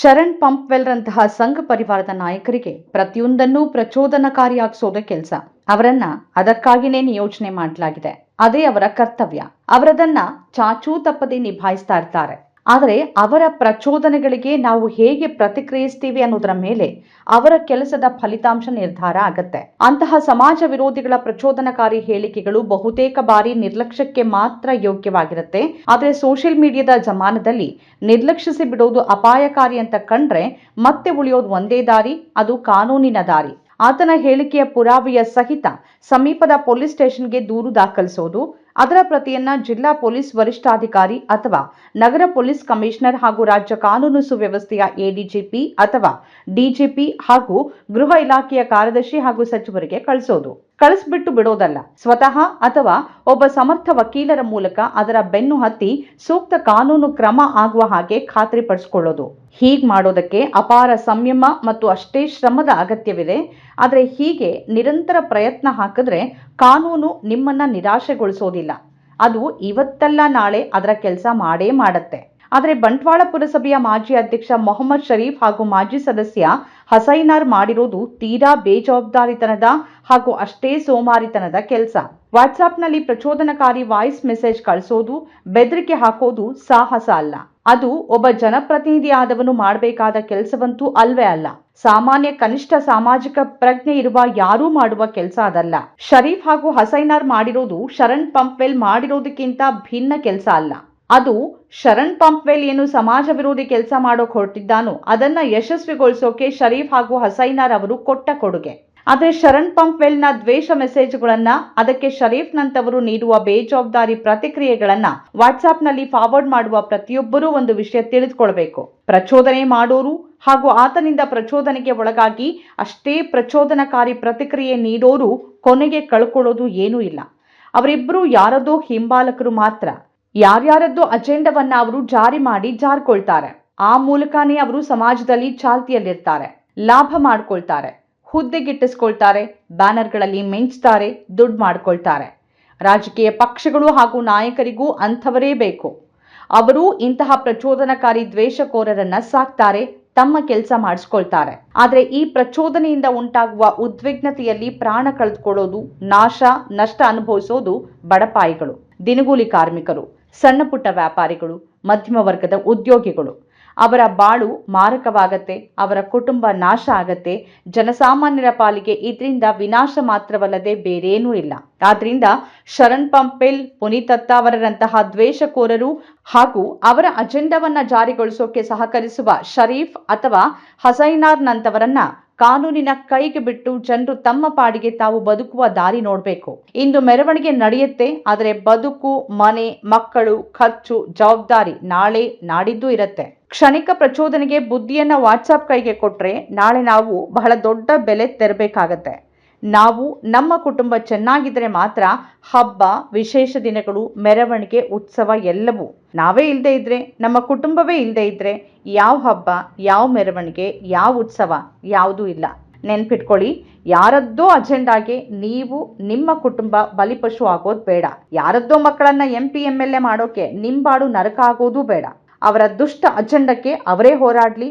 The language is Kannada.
ಶರಣ್ ಪಂಪ್ವೆಲ್ರಂತಹ ಸಂಘ ಪರಿವಾರದ ನಾಯಕರಿಗೆ ಪ್ರತಿಯೊಂದನ್ನೂ ಪ್ರಚೋದನಕಾರಿಯಾಗಿಸೋದೇ ಕೆಲಸ. ಅವರನ್ನ ಅದಕ್ಕಾಗಿನೇ ನಿಯೋಜನೆ ಮಾಡಲಾಗಿದೆ. ಅದೇ ಅವರ ಕರ್ತವ್ಯ. ಅವರದನ್ನ ಚಾಚೂ ತಪ್ಪದೆ ನಿಭಾಯಿಸ್ತಾ ಇರ್ತಾರೆ. ಆದರೆ ಅವರ ಪ್ರಚೋದನೆಗಳಿಗೆ ನಾವು ಹೇಗೆ ಪ್ರತಿಕ್ರಿಯಿಸ್ತೀವಿ ಅನ್ನೋದರ ಮೇಲೆ ಅವರ ಕೆಲಸದ ಫಲಿತಾಂಶ ನಿರ್ಧಾರ ಆಗತ್ತೆ. ಅಂತಹ ಸಮಾಜ ವಿರೋಧಿಗಳ ಪ್ರಚೋದನಕಾರಿ ಹೇಳಿಕೆಗಳು ಬಹುತೇಕ ಬಾರಿ ನಿರ್ಲಕ್ಷ್ಯಕ್ಕೆ ಮಾತ್ರ ಯೋಗ್ಯವಾಗಿರುತ್ತೆ. ಆದರೆ ಸೋಷಿಯಲ್ ಮೀಡಿಯಾದ ಜಮಾನದಲ್ಲಿ ನಿರ್ಲಕ್ಷಿಸಿ ಬಿಡೋದು ಅಪಾಯಕಾರಿ ಅಂತ ಕಂಡ್ರೆ ಮತ್ತೆ ಉಳಿಯೋದು ಒಂದೇ ದಾರಿ, ಅದು ಕಾನೂನಿನ ದಾರಿ. ಆತನ ಹೇಳಿಕೆಯ ಪುರಾವೆಯ ಸಹಿತ ಸಮೀಪದ ಪೊಲೀಸ್ ಸ್ಟೇಷನ್ಗೆ ದೂರು ದಾಖಲಿಸೋದು ಅದರ ಪ್ರತಿಯನ್ನ ಜಿಲ್ಲಾ ಪೊಲೀಸ್ ವರಿಷ್ಠಾಧಿಕಾರಿ ಅಥವಾ ನಗರ ಪೊಲೀಸ್ ಕಮಿಷನರ್ ಹಾಗೂ ರಾಜ್ಯ ಕಾನೂನು ಸುವ್ಯವಸ್ಥೆಯ ಎಡಿಜಿಪಿ ಅಥವಾ ಡಿಜಿಪಿ ಹಾಗೂ ಗೃಹ ಇಲಾಖೆಯ ಕಾರ್ಯದರ್ಶಿ ಹಾಗೂ ಸಚಿವರಿಗೆ ಕಳಿಸೋದು. ಕಳಿಸ್ಬಿಟ್ಟು ಬಿಡೋದಲ್ಲ. ಸ್ವತಃ ಅಥವಾ ಒಬ್ಬ ಸಮರ್ಥ ವಕೀಲರ ಮೂಲಕ ಅದರ ಬೆನ್ನು ಹತ್ತಿ ಸೂಕ್ತ ಕಾನೂನು ಕ್ರಮ ಆಗುವ ಹಾಗೆ ಖಾತ್ರಿಪಡಿಸಿಕೊಳ್ಳೋದು. ಹೀಗ್ ಮಾಡೋದಕ್ಕೆ ಅಪಾರ ಸಂಯಮ ಮತ್ತು ಅಷ್ಟೇ ಶ್ರಮದ ಅಗತ್ಯವಿದೆ. ಆದರೆ ಹೀಗೆ ನಿರಂತರ ಪ್ರಯತ್ನ ಹಾಕಿದ್ರೆ ಕಾನೂನು ನಿಮ್ಮನ್ನ ನಿರಾಶೆಗೊಳಿಸೋದಿಲ್ಲ. ಅದು ಇವತ್ತಲ್ಲ ನಾಳೆ ಅದರ ಕೆಲಸ ಮಾಡೇ ಮಾಡತ್ತೆ. ಆದರೆ ಬಂಟ್ವಾಳ ಪುರಸಭೆಯ ಮಾಜಿ ಅಧ್ಯಕ್ಷ ಮೊಹಮ್ಮದ್ ಶರೀಫ್ ಹಾಗೂ ಮಾಜಿ ಸದಸ್ಯ ಹಸೈನಾರ್ ಮಾಡಿರುವುದು ತೀರಾ ಬೇಜವಾಬ್ದಾರಿತನದ ಹಾಗೂ ಅಷ್ಟೇ ಸೋಮಾರಿತನದ ಕೆಲಸ. ವಾಟ್ಸಾಪ್ನಲ್ಲಿ ಪ್ರಚೋದನಕಾರಿ ವಾಯ್ಸ್ ಮೆಸೇಜ್ ಕಳಿಸೋದು, ಬೆದರಿಕೆ ಹಾಕೋದು ಸಾಹಸ ಅಲ್ಲ. ಅದು ಒಬ್ಬ ಜನಪ್ರತಿನಿಧಿ ಆದವನು ಮಾಡಬೇಕಾದ ಕೆಲಸವಂತೂ ಅಲ್ವೇ ಅಲ್ಲ. ಸಾಮಾನ್ಯ ಕನಿಷ್ಠ ಸಾಮಾಜಿಕ ಪ್ರಜ್ಞೆ ಇರುವ ಯಾರೂ ಮಾಡುವ ಕೆಲಸ ಅದಲ್ಲ. ಶರೀಫ್ ಹಾಗೂ ಹಸೈನಾರ್ ಮಾಡಿರೋದು ಶರಣ್ ಪಂಪ್ವೆಲ್ ಮಾಡಿರೋದಕ್ಕಿಂತ ಭಿನ್ನ ಕೆಲಸ ಅಲ್ಲ. ಅದು ಶರಣ್ ಪಂಪ್ವೆಲ್ ಏನು ಸಮಾಜ ವಿರೋಧಿ ಕೆಲಸ ಮಾಡೋಕ್ ಹೊರಟಿದ್ದಾನೋ. ಅದನ್ನ ಯಶಸ್ವಿಗೊಳಿಸೋಕೆ ಶರೀಫ್ ಹಾಗೂ ಹಸೈನಾರ್ ಅವರು ಕೊಟ್ಟ ಕೊಡುಗೆ. ಆದರೆ ಶರಣ್ ಪಂಪ್ವೆಲ್ನ ದ್ವೇಷ ಮೆಸೇಜ್ಗಳನ್ನು ಅದಕ್ಕೆ ಶರೀಫ್ನಂತವರು ನೀಡುವ ಬೇಜವಾಬ್ದಾರಿ ಪ್ರತಿಕ್ರಿಯೆಗಳನ್ನ ವಾಟ್ಸ್ಆಪ್ನಲ್ಲಿ ಫಾರ್ವರ್ಡ್ ಮಾಡುವ ಪ್ರತಿಯೊಬ್ಬರೂ ಒಂದು ವಿಷಯ ತಿಳಿದುಕೊಳ್ಬೇಕು. ಪ್ರಚೋದನೆ ಮಾಡೋರು ಹಾಗೂ ಆತನಿಂದ ಪ್ರಚೋದನೆಗೆ ಒಳಗಾಗಿ ಅಷ್ಟೇ ಪ್ರಚೋದನಕಾರಿ ಪ್ರತಿಕ್ರಿಯೆ ನೀಡೋರು ಕೊನೆಗೆ ಕಳ್ಕೊಳ್ಳೋದು ಏನೂ ಇಲ್ಲ. ಅವರಿಬ್ಬರು ಯಾರದೋ ಹಿಂಬಾಲಕರು ಮಾತ್ರ. ಯಾರ್ಯಾರದ್ದೋ ಅಜೆಂಡವನ್ನ ಅವರು ಜಾರಿ ಮಾಡಿ ಜಾರ್ಕೊಳ್ತಾರೆ, ಆ ಮೂಲಕನೇ ಅವರು ಸಮಾಜದಲ್ಲಿ ಚಾಲ್ತಿಯಲ್ಲಿರ್ತಾರೆ, ಲಾಭ ಮಾಡ್ಕೊಳ್ತಾರೆ, ಹುದ್ದೆಗಿಟ್ಟಿಸ್ಕೊಳ್ತಾರೆ, ಬ್ಯಾನರ್ಗಳಲ್ಲಿ ಮಿಂಚ್ತಾರೆ, ದುಡ್ಡು ಮಾಡ್ಕೊಳ್ತಾರೆ. ರಾಜಕೀಯ ಪಕ್ಷಗಳು ಹಾಗೂ ನಾಯಕರಿಗೂ ಅಂಥವರೇ ಬೇಕು. ಅವರು ಇಂತಹ ಪ್ರಚೋದನಕಾರಿ ದ್ವೇಷಕೋರರನ್ನ ಸಾಕ್ತಾರೆ, ತಮ್ಮ ಕೆಲಸ ಮಾಡಿಸ್ಕೊಳ್ತಾರೆ. ಆದರೆ ಈ ಪ್ರಚೋದನೆಯಿಂದ ಉಂಟಾಗುವ ಉದ್ವಿಗ್ನತೆಯಲ್ಲಿ ಪ್ರಾಣ ಕಳೆದುಕೊಳ್ಳೋದು ನಾಶ, ನಷ್ಟ ಅನುಭವಿಸೋದು ಬಡಪಾಯಿಗಳು, ದಿನಗೂಲಿ ಕಾರ್ಮಿಕರು. ಸಣ್ಣ ಪುಟ್ಟ ವ್ಯಾಪಾರಿಗಳು, ಮಧ್ಯಮ ವರ್ಗದ ಉದ್ಯೋಗಿಗಳು. ಅವರ ಬಾಳು ಮಾರಕವಾಗತ್ತೆ, ಅವರ ಕುಟುಂಬ ನಾಶ ಆಗತ್ತೆ, ಜನಸಾಮಾನ್ಯರ ಪಾಲಿಗೆ ಇದರಿಂದ ವಿನಾಶ ಮಾತ್ರವಲ್ಲದೆ ಬೇರೇನೂ ಇಲ್ಲ. ಆದ್ರಿಂದ ಶರಣ್ ಪಂಪೆಲ್, ಪುನೀತ್ ಅತ್ತಾವರರಂತಹ ದ್ವೇಷಕೋರರು ಹಾಗೂ ಅವರ ಅಜೆಂಡಾವನ್ನ ಜಾರಿಗೊಳಿಸೋಕೆ ಸಹಕರಿಸುವ ಶರೀಫ್ ಅಥವಾ ಹಸೈನಾರ್ನಂತವರನ್ನ ಕಾನೂನಿನ ಕೈಗೆ ಬಿಟ್ಟು ಜನರು ತಮ್ಮ ಪಾಡಿಗೆ ತಾವು ಬದುಕುವ ದಾರಿ ನೋಡಬೇಕು. ಇಂದು ಮೆರವಣಿಗೆ ನಡೆಯುತ್ತೆ, ಆದರೆ ಬದುಕು, ಮನೆ, ಮಕ್ಕಳು, ಖರ್ಚು, ಜವಾಬ್ದಾರಿ ನಾಳೆ ನಾಡಿದ್ದು ಇರುತ್ತೆ. ಕ್ಷಣಿಕ ಪ್ರಚೋದನೆಗೆ ಬುದ್ಧಿಯನ್ನ ವಾಟ್ಸಾಪ್ ಕೈಗೆ ಕೊಟ್ರೆ ನಾಳೆ ನಾವು ಬಹಳ ದೊಡ್ಡ ಬೆಲೆ ತೆರಬೇಕಾಗತ್ತೆ. ನಾವು ನಮ್ಮ ಕುಟುಂಬ ಚೆನ್ನಾಗಿದ್ರೆ ಮಾತ್ರ ಹಬ್ಬ, ವಿಶೇಷ ದಿನಗಳು, ಮೆರವಣಿಗೆ, ಉತ್ಸವ ಎಲ್ಲವೂ ನಾವೇ ಇಲ್ಲದೆ ಇದ್ರೆ, ನಮ್ಮ ಕುಟುಂಬವೇ ಇಲ್ಲದೆ ಇದ್ರೆ ಯಾವ ಹಬ್ಬ, ಯಾವ ಮೆರವಣಿಗೆ, ಯಾವ ಉತ್ಸವ ಯಾವುದೂ ಇಲ್ಲ. ನೆನ್ಪಿಟ್ಕೊಳ್ಳಿ, ಯಾರದ್ದೋ ಅಜೆಂಡಾಗೆ ನೀವು ನಿಮ್ಮ ಕುಟುಂಬ ಬಲಿಪಶು ಆಗೋದು ಬೇಡ. ಯಾರದ್ದೋ ಮಕ್ಕಳನ್ನ M P M L A ಮಾಡೋಕೆ ನಿಂಬಾಡು ನರಕ ಆಗೋದು ಬೇಡ. ಅವರ ದುಷ್ಟ ಅಜೆಂಡಕ್ಕೆ ಅವರೇ ಹೋರಾಡಲಿ.